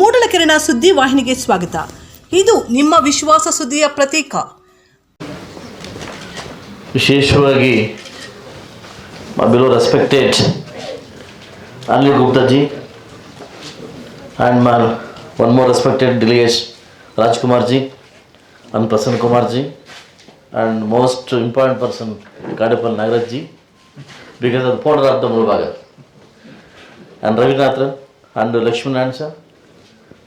ಮೂಡಲ ಕಿರಣಾ ಸುದ್ದಿ ವಾಹಿನಿಗೆ ಸ್ವಾಗತ. ಇದು ನಿಮ್ಮ ವಿಶ್ವಾಸ ಸುದ್ದಿಯ ಪ್ರತೀಕ. ವಿಶೇಷವಾಗಿ Anil Gupta ji and Mal one more respected delegates Rajkumar ji and Prasanna Kumar ji and most important person Kadepal Nagaraj ji because ಅದು ಫೋಟೋ ಆಫ್ ದ ಮೂಲ ಭಾಗ and Ravinath and Lakshminarayan sir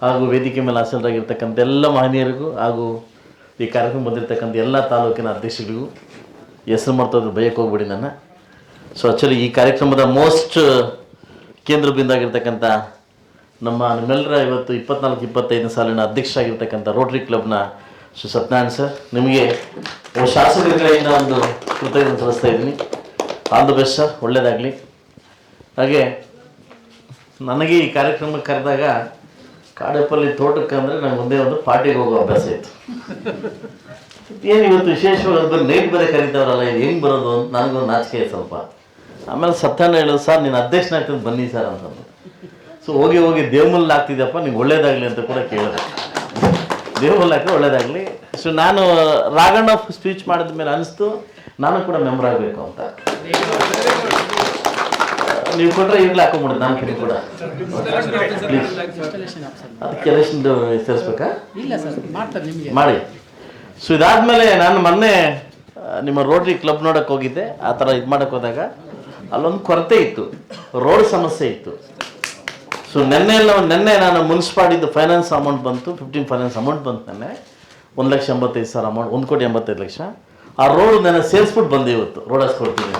ಹಾಗೂ ವೇದಿಕೆ ಮೇಲೆ ಆಸೀನರಾಗಿರ್ತಕ್ಕಂಥ ಎಲ್ಲ ಮಹನೀಯರಿಗೂ ಹಾಗೂ ಈ ಕಾರ್ಯಕ್ರಮ ಬಂದಿರತಕ್ಕಂಥ ಎಲ್ಲ ತಾಲೂಕಿನ ಅಧ್ಯಕ್ಷರಿಗೂ ಹೆಸರು ಮಾಡ್ತಾ ಭಯಕ್ಕೆ ಹೋಗ್ಬಿಡಿ ನನ್ನ. ಸೊ ಆ್ಯಕ್ಚುಲಿ ಈ ಕಾರ್ಯಕ್ರಮದ ಮೋಸ್ಟ್ ಕೇಂದ್ರ ಬಿಂದಾಗಿರ್ತಕ್ಕಂಥ ನಮ್ಮ ನಿಮ್ಮೆಲ್ಲರ ಇವತ್ತು ಇಪ್ಪತ್ನಾಲ್ಕು, ಇಪ್ಪತ್ತೈದನೇ ಸಾಲಿನ ಅಧ್ಯಕ್ಷರಾಗಿರ್ತಕ್ಕಂಥ ರೋಟ್ರಿ ಕ್ಲಬ್ನ ಶ್ರೀ ಸತ್ಯನಾರಾಯಣ ಸರ್, ನಿಮಗೆ ಶಾಸಕರ ಒಂದು ಕೃತಜ್ಞತೆ ಸಲ್ಲಿಸ್ತಾ ಇದ್ದೀನಿ. ಆಲ್ ದ ಬೆಸ್ಟ್ ಸರ್ ಒಳ್ಳೆಯದಾಗಲಿ ಹಾಗೆ, ನನಗೆ ಈ ಕಾರ್ಯಕ್ರಮಕ್ಕೆ ಕರೆದಾಗ ಕಾಡೇಪಲ್ಲಿ ತೋಟಕ್ಕೆ ಅಂದರೆ ನಂಗೆ ಒಂದೇ ಒಂದು ಪಾರ್ಟಿಗೆ ಹೋಗೋ ಅಭ್ಯಾಸ ಇತ್ತು. ಏನು ಇವತ್ತು ವಿಶೇಷವಾಗಿ ನೈಟ್ ಬೇರೆ ಕರೀತಾರಲ್ಲ ಇದು ಹೆಂಗೆ ಬರೋದು ಅಂತ ನನಗೊಂದು ನಾಚಿಕೆ ಸ್ವಲ್ಪ. ಆಮೇಲೆ ಸತ್ತಾನ ಹೇಳೋದು ಸರ್, ನೀನು ಅಧ್ಯಕ್ಷನಾಗ್ತದೆ ಬನ್ನಿ ಸರ್ ಅಂತಂದು. ಸೊ ಹೋಗಿ ಹೋಗಿ ದೇವಮಲ್ಲಿ ಆಗ್ತಿದ್ದಪ್ಪ ನಿಂಗೆ ಒಳ್ಳೇದಾಗಲಿ ಅಂತ ಕೂಡ ಕೇಳಿದೆ. ದೇವಮಲ್ಲಿ ಹಾಕಿದ್ರೆ ಒಳ್ಳೇದಾಗಲಿ. ಸೊ ನಾನು ರಾಗಣ್ಣ ಸ್ಪೀಚ್ ಮಾಡಿದ ಮೇಲೆ ಅನಿಸ್ತು, ನಾನು ಕೂಡ ಮೆಂಬರ್ ಆಗಬೇಕು ಅಂತ. ನೀವು ಕೊಟ್ಟರೆ ಈಗಲೇ ಹಾಕೊಂಬಿಡುದು ನಾನು ಕಡೆ. ಕೂಡ ಅದಕ್ಕೆ ಎಲೆಕ್ಷನ್ ಸೇರಿಸ್ಬೇಕಾ? ಇಲ್ಲ ಸರ್ ಮಾಡ್ತಾರೆ ನಿಮಗೆ. ಮಾಡಿ. ಸೊ ಇದಾದ್ಮೇಲೆ ನಾನು ಮೊನ್ನೆ ನಿಮ್ಮ ರೋಟ್ರಿ ಕ್ಲಬ್ ನೋಡಕ್ಕೆ ಹೋಗಿದ್ದೆ. ಆ ಥರ ಇದು ಮಾಡಕ್ಕೆ ಹೋದಾಗ ಅಲ್ಲೊಂದು ಕೊರತೆ ಇತ್ತು. ರೋಡ್ ಸಮಸ್ಯೆ ಇತ್ತು. ಸೊ ನೆನ್ನೆ ಎಲ್ಲ ನೆನ್ನೆ ನಾನು ಮುನ್ಸಿಪಾಲಿಟಿದು ಫೈನಾನ್ಸ್ ಅಮೌಂಟ್ ಬಂತು ಫಿಫ್ಟೀನ್ ಫೈನಾನ್ಸ್ ಅಮೌಂಟ್ ಬಂತು ನೆನ್ನೆ. ಒಂದು ಲಕ್ಷ ಎಂಬತ್ತೈದು ಸಾವಿರ ಅಮೌಂಟ್ ಒಂದು ಕೋಟಿ ಎಂಬತ್ತೈದು ಲಕ್ಷ. ಆ ರೋಡ್ ನೆನ್ನೆ ಸೇರಿಸ್ಬಿಟ್ಟು ಬಂದೆ ಇವತ್ತು ರೋಡ್ ಹಾಸ್ಕೊಡ್ತೀನಿ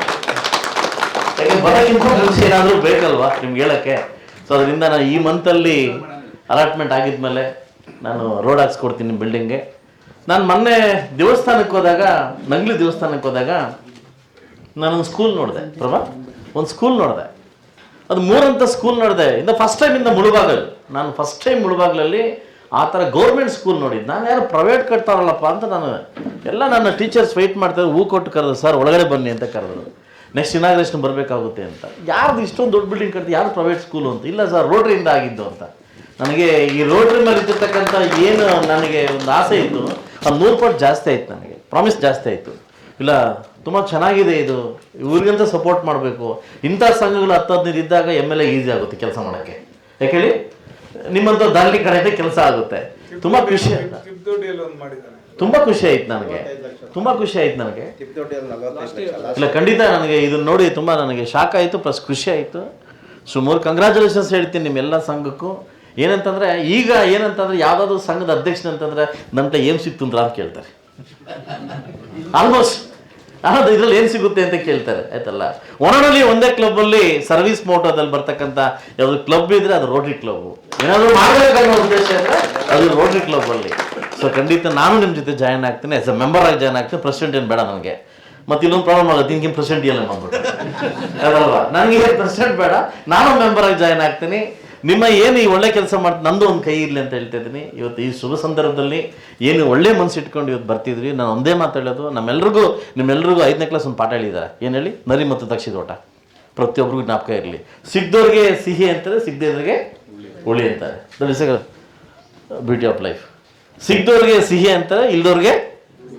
ಬರೋಕ್ಕಿಂತ ಏನಾದರೂ ಬೇಕಲ್ವಾ ನಿಮ್ಗೆ ಹೇಳೋಕ್ಕೆ? ಸೊ ಅದರಿಂದ ನಾನು ಈ ಮಂತಲ್ಲಿ ಅಲಾಟ್ಮೆಂಟ್ ಆಗಿದ್ಮೇಲೆ ನಾನು ರೋಡ್ ಹಾಕ್ಸ್ಕೊಡ್ತೀನಿ ಬಿಲ್ಡಿಂಗ್ಗೆ ನಾನು ಮೊನ್ನೆ ದೇವಸ್ಥಾನಕ್ಕೆ ಹೋದಾಗ, ನಂಗ್ಲಿ ದೇವಸ್ಥಾನಕ್ಕೆ ಹೋದಾಗ ನಾನೊಂದು ಸ್ಕೂಲ್ ನೋಡಿದೆ, ಪ್ರಭಾ. ಒಂದು ಸ್ಕೂಲ್ ನೋಡಿದೆ. ಅದು ಮೂರಂತ ಸ್ಕೂಲ್ ನೋಡಿದೆ. ಇಂದ ಫಸ್ಟ್ ಟೈಮ್ ಇಂದ ಮುಳುಬಾಗಲು. ನಾನು ಫಸ್ಟ್ ಟೈಮ್ ಮುಳುಬಾಗ್ಲಲ್ಲಿ ಆ ಥರ ಗೌರ್ಮೆಂಟ್ ಸ್ಕೂಲ್ ನೋಡಿದ್ದು ನಾನು ಯಾರು ಪ್ರೈವೇಟ್ ಕಟ್ತಾರಲ್ಲಪ್ಪ ಅಂತ ನಾನು ಎಲ್ಲ ನನ್ನ ಟೀಚರ್ಸ್ ವೆಯ್ಟ್ ಮಾಡ್ತಾರೆ, ಹೂ ಕೊಟ್ಟು ಕರೆದ್ರು, ಸರ್, ಒಳಗಡೆ ಬನ್ನಿ ಅಂತ ಕರೆದ್ರು. ನೆಕ್ಸ್ಟ್ ಇನಾಗ್ರೇಷನ್ ಬರಬೇಕಾಗುತ್ತೆ ಅಂತ. ಯಾರ್ದು ಇಷ್ಟೊಂದು ದೊಡ್ಡ ಬಿಲ್ಡಿಂಗ್ ಕಟ್ತಿ ಯಾರು ಪ್ರೈವೇಟ್ ಸ್ಕೂಲು ಅಂತ? ಇಲ್ಲ ಸರ್ ರೋಟ್ರಿಯಿಂದ ಆಗಿದ್ದು ಅಂತ. ನನಗೆ ಈ ರೋಟ್ರಿ ಮೇಲೆ ಇದ್ದಿರ್ತಕ್ಕಂಥ ಏನು ನನಗೆ ಒಂದು ಆಸೆ ಇತ್ತು ಅದು ನೂರು ಪಟ್ಟು ಜಾಸ್ತಿ ಆಯಿತು ನನಗೆ. ಪ್ರಾಮಿಸ್ ಜಾಸ್ತಿ ಆಯಿತು. ಇಲ್ಲ, ತುಂಬ ಚೆನ್ನಾಗಿದೆ ಇದು. ಇವ್ರಿಗಂತ ಸಪೋರ್ಟ್ ಮಾಡಬೇಕು. ಇಂಥ ಸಂಘಗಳು ಹತ್ತು ಹದಿನೈದು ಇದ್ದಾಗ ಎಂ ಎಲ್ ಎ ಈಸಿ ಆಗುತ್ತೆ ಕೆಲಸ ಮಾಡೋಕ್ಕೆ. ಯಾಕೆ ಹೇಳಿ? ನಿಮ್ಮಂಥ ದಾಲಿ ಕಡೆಯಿಂದ ಕೆಲಸ ಆಗುತ್ತೆ. ತುಂಬಾ ಖುಷಿ ತುಂಬಾ ಒಂದು ಮಾಡಿದ್ದಾನೆ ತುಂಬ ಖುಷಿ ಆಯ್ತು ನನಗೆ. ತುಂಬಾ ಖುಷಿ ಆಯ್ತು ನನಗೆ. ಇಲ್ಲ ಖಂಡಿತ ನನಗೆ ಇದನ್ನ ನೋಡಿ ತುಂಬಾ ನನಗೆ ಶಾಕ್ ಆಯಿತು ಪ್ಲಸ್ ಖುಷಿ ಆಯ್ತು. ಸುಮಾರು ಕಂಗ್ರ್ಯಾಚುಲೇಷನ್ಸ್ ಹೇಳ್ತೀನಿ ನಿಮ್ಮೆಲ್ಲ ಸಂಘಕ್ಕೂ. ಏನಂತಂದ್ರೆ ಈಗ ಏನಂತಂದ್ರೆ ಯಾವ್ದಾದ್ರು ಸಂಘದ ಅಧ್ಯಕ್ಷನ ಅಂತಂದ್ರೆ ನಂತ ಏನು ಸಿಕ್ತು ಅಂತ ಅಂತ ಕೇಳ್ತಾರೆ? ಆಲ್ಮೋಸ್ಟ್ ಅದು ಇದ್ರಲ್ಲಿ ಏನು ಸಿಗುತ್ತೆ ಅಂತ ಕೇಳ್ತಾರೆ ಆಯ್ತಲ್ಲ? ಒಣನಲ್ಲಿ ಒಂದೇ ಕ್ಲಬ್ಬಲ್ಲಿ ಸರ್ವಿಸ್ ಮೋಟೋದಲ್ಲಿ ಬರ್ತಕ್ಕಂಥ ಯಾವ್ದು ಕ್ಲಬ್ ಇದ್ರೆ ಅದು ರೋಟ್ರಿ ಕ್ಲಬ್ ಏನಾದರೂ ಮಾಡಬೇಕನ್ನೋ ಉದ್ದೇಶ ಅಂದರೆ ಅದು ರೋಟ್ರಿ ಕ್ಲಬ್ಬಲ್ಲಿ ಸೊ ಖಂಡಿತ ನಾನು ನಿಮ್ಮ ಜೊತೆ ಜಾಯ್ನ್ ಆಗ್ತೀನಿ. ಆಸ್ ಅ ಮೆಂಬರ್ ಆಗಿ ಜಾಯ್ನ್ ಆಗ್ತೀನಿ. ಪ್ರೆಸಿಡೆಂಟ್ ಏನು ಬೇಡ ನನಗೆ. ಮತ್ತೆ ಇಲ್ಲೊಂದು ಪ್ರಾಬ್ಲಮ್ ಆಗುತ್ತೆ ನಿನ್ಗೆ ಪ್ರೆಸಿಡೆಂಟ್ ಇಲ್ಲ ಮಾಡ್ಬಿಟ್ಟು ಅದಲ್ವಾ? ನನಗೆ ಪ್ರೆಸಿಡೆಂಟ್ ಬೇಡ. ನಾನು ಮೆಂಬರ್ ಆಗಿ ಜಾಯ್ನ್ ಆಗ್ತೀನಿ. ನಿಮ್ಮ ಏನು ಈ ಒಳ್ಳೆ ಕೆಲಸ ಮಾಡಿ ನಂದು ಒಂದು ಕೈ ಇರಲಿ ಅಂತ ಹೇಳ್ತಾ ಇದ್ದೀನಿ. ಇವತ್ತು ಈ ಶುಭ ಸಂದರ್ಭದಲ್ಲಿ ಏನು ಒಳ್ಳೆ ಮನಸ್ಸು ಇಟ್ಕೊಂಡು ಇವತ್ತು ಬರ್ತಿದ್ವಿ ನಾನು ಒಂದೇ ಮಾತಾಡೋದು ನಮ್ಮೆಲ್ರಿಗೂ, ನಿಮ್ಮೆಲ್ರಿಗೂ ಐದನೇ ಕ್ಲಾಸ್ ಒಂದು ಪಾಠ ಹೇಳಿದ್ದಾರೆ. ಏನು ಹೇಳಿ? ನರಿ ಮತ್ತು ದಕ್ಷಿದೋಟ ಪ್ರತಿಯೊಬ್ಬರಿಗೂ ಜ್ಞಾಪಕ ಇರಲಿ. ಸಿಗ್ದವ್ರಿಗೆ ಸಿಹಿ ಅಂತಾರೆ, ಸಿಗದೇ ಹುಳಿ ಅಂತಾರೆ. That is beauty of life ಸಿಗ್ದವ್ರಿಗೆ ಸಿಹಿ ಅಂತಾರೆ ಇಲ್ದವ್ರಿಗೆ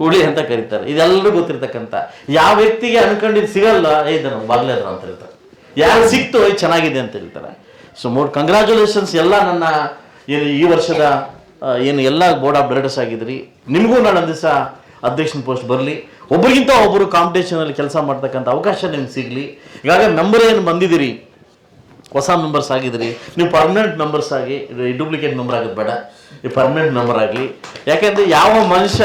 ಹುಳಿ ಅಂತ ಕರೀತಾರೆ. ಇದೆಲ್ಲರೂ ಗೊತ್ತಿರ್ತಕ್ಕಂಥ. ಯಾವ ವ್ಯಕ್ತಿಗೆ ಅನ್ಕೊಂಡಿದ್ದು ಸಿಗಲ್ಲ ಇದನ್ನು ಬಾಗ್ಲೇ ಅಂತ ಹೇಳ್ತಾರೆ ಯಾರು ಸಿಕ್ತು ಚೆನ್ನಾಗಿದೆ ಅಂತ ಹೇಳ್ತಾರೆ ಸೊ ಮೋರ್ ಕಂಗ್ರ್ಯಾಚುಲೇಷನ್ಸ್ ಎಲ್ಲ ನನ್ನ ಏನು ಈ ವರ್ಷದ ಏನು ಎಲ್ಲ ಬೋರ್ಡ್ ಆಫ್ ಡೈರೆಕ್ಟರ್ಸ್ ಆಗಿದ್ರಿ. ನಿಮಗೂ ನಾನು ಒಂದು ದಿವಸ ಅಧ್ಯಕ್ಷನ ಪೋಸ್ಟ್ ಬರಲಿ. ಒಬ್ಬರಿಗಿಂತ ಒಬ್ಬರು ಕಾಂಪಿಟೇಷನಲ್ಲಿ ಕೆಲಸ ಮಾಡ್ತಕ್ಕಂಥ ಅವಕಾಶ ನಿಮ್ಗೆ ಸಿಗಲಿ. ಈಗಾಗಲೇ ಮೆಂಬರ್ ಏನು ಬಂದಿದ್ದೀರಿ? ಹೊಸ ಮೆಂಬರ್ಸ್ ಆಗಿದ್ರಿ. ನೀವು ಪರ್ಮನೆಂಟ್ ಮೆಂಬರ್ಸ್ ಆಗಿ ಡೂಪ್ಲಿಕೇಟ್ ಮೆಂಬರ್ ಆಗೋದು ಬೇಡ. ಈ ಪರ್ಮನೆಂಟ್ ಮೆಂಬರ್ ಆಗಲಿ. ಯಾಕೆಂದರೆ ಯಾವ ಮನುಷ್ಯ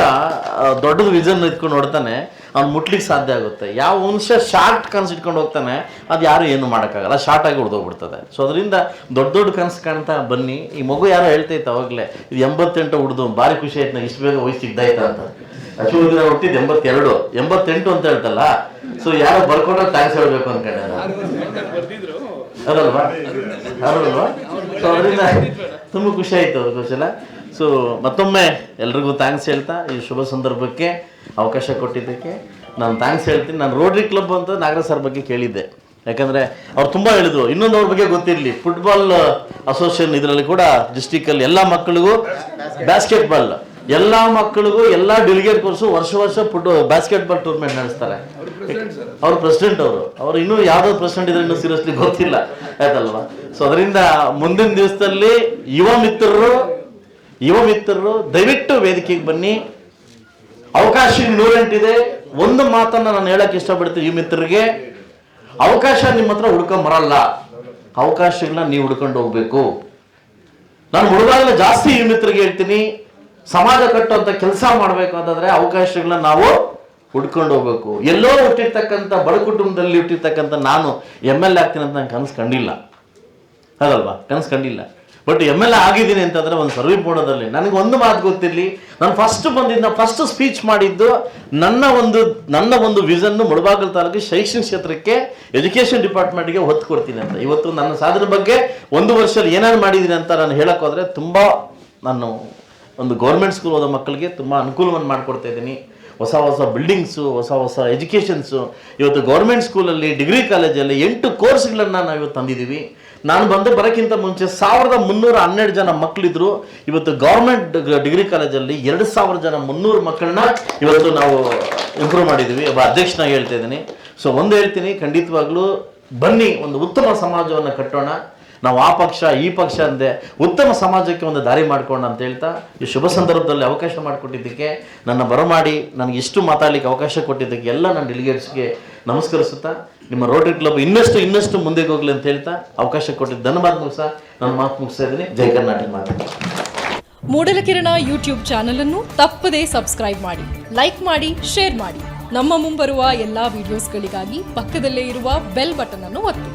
ದೊಡ್ಡದು ವಿಷನ್ ಇಟ್ಕೊಂಡು ನೋಡ್ತಾನೆ ಅವ್ನು ಮುಟ್ಲಿಕ್ಕೆ ಸಾಧ್ಯ ಆಗುತ್ತೆ. ಯಾವ ಮನುಷ್ಯ ಶಾರ್ಟ್ ಕನಸು ಇಟ್ಕೊಂಡು ಹೋಗ್ತಾನೆ, ಅದು ಯಾರು ಏನು ಮಾಡೋಕ್ಕಾಗಲ್ಲ. ಶಾರ್ಟ್ ಆಗಿ ಉಳ್ದೋಗ್ಬಿಡ್ತದೆ. ಸೊ ಅದರಿಂದ ದೊಡ್ಡ ದೊಡ್ಡ ಕನಸು ಕಾಣ್ತಾ ಬನ್ನಿ. ಈ ಮಗು ಯಾರೋ ಹೇಳ್ತೈತೆ ಅವಾಗಲೇ, ಇದು ಎಂಬತ್ತೆಂಟು ಹುಡ್ದು ಭಾರಿ ಖುಷಿ ಆಯ್ತು, ನಂಗೆ ಇಷ್ಟು ಬೇಗ ವಯಸ್ಸು ಸಿಗ್ದಾಯ್ತಾ ಅಂತ. ಅಶೋಕ ದಿನ ಹುಟ್ಟಿದ್ದು ಎಂಬತ್ತೆರಡು. ಎಂಬತ್ತೆಂಟು ಅಂತ ಹೇಳ್ತಲ್ಲ. ಸೊ ಯಾರು ಬರ್ಕೊಂಡ್ರೆ ಥ್ಯಾಂಕ್ಸ್ ಹೇಳಬೇಕು ಅನ್ಕೊಂಡೆ ನಾನು ಅದಲ್ವಾ? ಅದಲ್ವಾ? ಸೊ ಅದರಿಂದ ತುಂಬ ಖುಷಿ ಆಯಿತು ಕೌಶಲ ಸೊ ಮತ್ತೊಮ್ಮೆ ಎಲ್ರಿಗೂ ಥ್ಯಾಂಕ್ಸ್ ಹೇಳ್ತಾ ಈ ಶುಭ ಸಂದರ್ಭಕ್ಕೆ ಅವಕಾಶ ಕೊಟ್ಟಿದ್ದಕ್ಕೆ ನಾನು ಥ್ಯಾಂಕ್ಸ್ ಹೇಳ್ತೀನಿ. ನಾನು ರೋಟ್ರಿ ಕ್ಲಬ್ ಅಂತ ನಾಗರಾಜ್ ಸರ್ ಬಗ್ಗೆ ಕೇಳಿದ್ದೆ. ಯಾಕಂದ್ರೆ ಅವ್ರು ತುಂಬಾ ಹೇಳಿದ್ರು. ಇನ್ನೊಂದು ಅವ್ರ ಬಗ್ಗೆ ಗೊತ್ತಿರಲಿ. ಫುಟ್ಬಾಲ್ ಅಸೋಸಿಯೇಷನ್ ಇದರಲ್ಲಿ ಕೂಡ ಡಿಸ್ಟಿಕ್ ಅಲ್ಲಿ ಎಲ್ಲ ಮಕ್ಕಳಿಗೂ ಬ್ಯಾಸ್ಕೆಟ್ ಬಾಲ್ ಎಲ್ಲ ಮಕ್ಕಳಿಗೂ ಎಲ್ಲ ಡೆಲಿಗೇಟ್ ಕೋರ್ಸು ವರ್ಷ ವರ್ಷ ಫುಟ್ ಬ್ಯಾಸ್ಕೆಟ್ ಬಾಲ್ ಟೂರ್ನಮೆಂಟ್ ನಡೆಸ್ತಾರೆ. ಅವ್ರ ಪ್ರೆಸಿಡೆಂಟ್ ಅವರು ಅವ್ರು. ಇನ್ನೂ ಯಾವ್ದಾದ್ರು ಪ್ರೆಸಿಡೆಂಟ್ ಇದ್ರೆ ಇನ್ನೂ ಸೀರಿಯಸ್ಲಿ ಗೊತ್ತಿಲ್ಲ. ಆಯ್ತಲ್ವಾ? ಸೊ ಅದರಿಂದ ಮುಂದಿನ ದಿವಸದಲ್ಲಿ ಯುವ ಮಿತ್ರರು ಯುವ ಮಿತ್ರರು ದಯವಿಟ್ಟು ವೇದಿಕೆಗೆ ಬನ್ನಿ. ಅವಕಾಶ ನೂರೆಂಟಿದೆ ಒಂದು ಮಾತನ್ನ ನಾನು ಹೇಳಕ್ ಇಷ್ಟಪಡ್ತೀನಿ ಯುವ ಮಿತ್ರರಿಗೆ. ಅವಕಾಶ ನಿಮ್ಮ ಹತ್ರ ಹುಡ್ಕೊಂಡ್ ಬರಲ್ಲ. ಅವಕಾಶಗಳನ್ನ ನೀವು ಹುಡ್ಕೊಂಡು ಹೋಗ್ಬೇಕು. ನಾನು ಹುಡುಗಾಗಲೇ ಜಾಸ್ತಿ ಯುವ ಮಿತ್ರರಿಗೆ ಹೇಳ್ತೀನಿ. ಸಮಾಜ ಕಟ್ಟುವಂಥ ಕೆಲಸ ಮಾಡಬೇಕು ಅಂತಂದ್ರೆ ಅವಕಾಶಗಳನ್ನ ನಾವು ಹುಡ್ಕೊಂಡು ಹೋಗ್ಬೇಕು. ಎಲ್ಲೋ ಹುಟ್ಟಿರ್ತಕ್ಕಂಥ, ಬಡ ಕುಟುಂಬದಲ್ಲಿ ಹುಟ್ಟಿರ್ತಕ್ಕಂಥ ನಾನು ಎಂ ಎಲ್ ಎ ಆಗ್ತೀನಿ ಅಂತ ನಾನು ಕನಸು ಕಂಡಿಲ್ಲ. ಹೌದಲ್ವಾ ಕನಸು ಕಂಡಿಲ್ಲ. ಬಟ್ ಎಂ ಎಲ್ ಎ ಆಗಿದ್ದೀನಿ ಅಂತಂದ್ರೆ ಒಂದು ಸರ್ವಿ ಬೋರ್ಡದಲ್ಲಿ ನನಗೆ ಒಂದು ಮಾತು ಗೊತ್ತಿರಲಿ. ನಾನು ಫಸ್ಟ್ ಬಂದಿದ್ದ ಫಸ್ಟ್ ಸ್ಪೀಚ್ ಮಾಡಿದ್ದು ನನ್ನ ಒಂದು ನನ್ನ ಒಂದು ವಿಷನ್ ಮುಳಬಾಗಲ್ ತಾಲೂಕು ಶೈಕ್ಷಣಿಕ ಕ್ಷೇತ್ರಕ್ಕೆ ಎಜುಕೇಶನ್ ಡಿಪಾರ್ಟ್ಮೆಂಟ್ಗೆ ಹೊತ್ತು ಕೊಡ್ತೀನಿ ಅಂತ. ಇವತ್ತು ನನ್ನ ಸಾಧನೆ ಬಗ್ಗೆ ಒಂದು ವರ್ಷದಲ್ಲಿ ಏನೇನು ಮಾಡಿದ್ದೀನಿ ಅಂತ ನಾನು ಹೇಳೋಕ್ಕೋದ್ರೆ ತುಂಬಾ ನಾನು ಒಂದು ಗೌರ್ಮೆಂಟ್ ಸ್ಕೂಲ್ ಓದೋ ಮಕ್ಕಳಿಗೆ ತುಂಬ ಅನುಕೂಲವನ್ನು ಮಾಡಿಕೊಡ್ತಾ ಇದ್ದೀನಿ. ಹೊಸ ಹೊಸ ಬಿಲ್ಡಿಂಗ್ಸು ಹೊಸ ಹೊಸ ಎಜುಕೇಷನ್ಸು ಇವತ್ತು ಗೌರ್ಮೆಂಟ್ ಸ್ಕೂಲಲ್ಲಿ ಡಿಗ್ರಿ ಕಾಲೇಜಲ್ಲಿ ಎಂಟು ಕೋರ್ಸ್ಗಳನ್ನು ನಾವು ಇವತ್ತು ತಂದಿದ್ದೀವಿ. ನಾನು ಬಂದು ಬರೋಕ್ಕಿಂತ ಮುಂಚೆ ಸಾವಿರದ ಮುನ್ನೂರ ಹನ್ನೆರಡು ಜನ ಮಕ್ಕಳಿದ್ರು ಇವತ್ತು ಗೌರ್ಮೆಂಟ್ ಡಿಗ್ರಿ ಕಾಲೇಜಲ್ಲಿ ಎರಡು ಸಾವಿರ ಜನ ಮುನ್ನೂರು ಮಕ್ಕಳನ್ನ ಇವತ್ತು ನಾವು ಇಂಪ್ರೂವ್ ಮಾಡಿದ್ದೀವಿ. ಒಬ್ಬ ಅಧ್ಯಕ್ಷನಾಗಿ ಹೇಳ್ತಾ ಇದ್ದೀನಿ. ಸೊ ಒಂದು ಹೇಳ್ತೀನಿ, ಖಂಡಿತವಾಗ್ಲೂ ಬನ್ನಿ, ಒಂದು ಉತ್ತಮ ಸಮಾಜವನ್ನು ಕಟ್ಟೋಣ. ನಾವು ಆ ಪಕ್ಷ, ಈ ಪಕ್ಷ ಅಂದೆ ಉತ್ತಮ ಸಮಾಜಕ್ಕೆ ಒಂದು ದಾರಿ ಮಾಡ್ಕೊಂಡು ಅಂತ ಹೇಳ್ತಾ ಈ ಶುಭ ಸಂದರ್ಭದಲ್ಲಿ ಅವಕಾಶ ಮಾಡಿಕೊಟ್ಟಿದ್ದಕ್ಕೆ, ನನ್ನ ಬರಮಾಡಿ ನನಗೆ ಇಷ್ಟು ಮಾತಾಡಲಿಕ್ಕೆ ಅವಕಾಶ ಕೊಟ್ಟಿದ್ದಕ್ಕೆ ಎಲ್ಲ ನನ್ನ ಡೆಲಿಗೇಟ್ಸ್ಗೆ ನಮಸ್ಕರಿಸುತ್ತಾ, ನಿಮ್ಮ ರೋಟರಿ ಕ್ಲಬ್ ಇನ್ನಷ್ಟು ಇನ್ನಷ್ಟು ಮುಂದೆ ಹೋಗ್ಲಿ ಅಂತ ಹೇಳ್ತಾ ಅವಕಾಶ ಕೊಟ್ಟಿದ್ದ ಧನ್ಯವಾದ ಮುಗಿಸ. ನನ್ನ ಮಾತು ಮುಗಿಸ್ತಾ ಇದ್ದೀನಿ. ಜೈ ಕರ್ನಾಟಕ ಮಾತು. ಮೂಡಲಕಿರಣ ಯೂಟ್ಯೂಬ್ ಚಾನಲ್ ಅನ್ನು ತಪ್ಪದೇ ಸಬ್ಸ್ಕ್ರೈಬ್ ಮಾಡಿ ಲೈಕ್ ಮಾಡಿ ಶೇರ್ ಮಾಡಿ. ನಮ್ಮ ಮುಂಬರುವ ಎಲ್ಲಾ ವಿಡಿಯೋಸ್ಗಳಿಗಾಗಿ ಪಕ್ಕದಲ್ಲೇ ಇರುವ ಬೆಲ್ ಬಟನ್ ಅನ್ನು ಒತ್ತಿ.